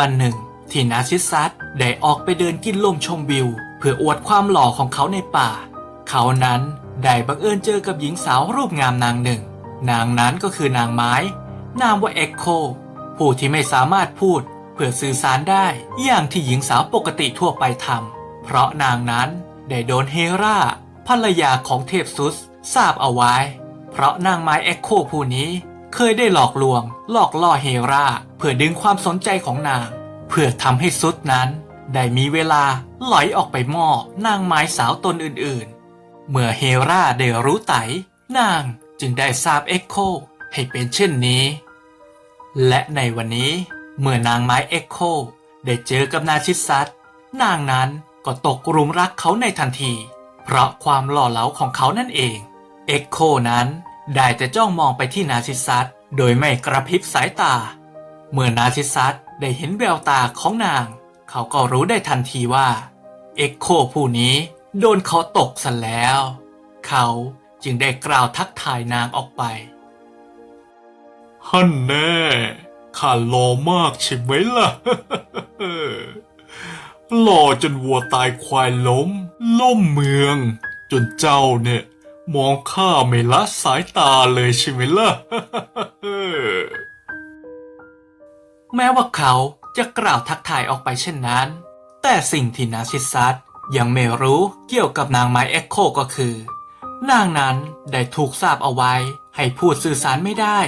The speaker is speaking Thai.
วันหนึ่งที่นาซิซัสได้ออกไปเดินกินลมชมวิว เพื่ออวดความหล่อของเขาในป่า เขานั้นได้บังเอิญเจอกับหญิงสาวรูปงามนางหนึ่ง นางนั้นก็คือนางไม้ นามว่าเอ็กโคผู้ที่ไม่สามารถพูดเพื่อสื่อสารได้อย่างที่หญิงสาวปกติทั่วไปทำเพราะนางนั้นได้โดนเฮราภรรยาของเทพซุสทราบเอาไว้ เพราะนางไม้เอ็กโคผู้นี้ เคยได้หลอกลวง หลอกล่อเฮราเพื่อดึงความสนใจของนาง เพื่อทำให้ซุดนั้น ได้มีเวลาไหลออกไปมอบนางไม้สาวตนอื่นๆ เมื่อเฮราได้รู้ไต นางจึงได้ทราบเอ็กโคให้เป็นเช่นนี้ และในวันนี้เมื่อนางไม้เอ็กโคได้เจอกับนาชิสซัตนางนั้นก็ตกหลุมรักเขาในทันที เพราะความหล่อเหลาของเขานั่นเอง เอ็กโคนั้น ได้แต่จ้องมองไปที่นาซิซัตโดยไม่กระพริบสายตา เมื่อนาซิซัตได้เห็นแววตาของนาง เขาก็รู้ได้ทันทีว่า เอ็กโคผู้นี้โดนเขาตกซะแล้ว เขาจึงได้กล่าวทักทายนางออกไปฮั่นแน่ข้าหล่อมากใช่ไหมล่ะ หล่อจนวัวตายควายล้ม ล่มเมือง จนเจ้าเนี่ย มองข้าไม่ละสายตาเลยใช่ไหมล่ะ แม้ว่าเขาจะกล่าวทักทายออกไปเช่นนั้น แต่สิ่งที่นาชิซัตยังไม่รู้เกี่ยวกับนางไม้เอ็กโคก็คือ นางนั้นได้ถูกสาบเอาไว้ให้พูดสื่อสารไม่ได้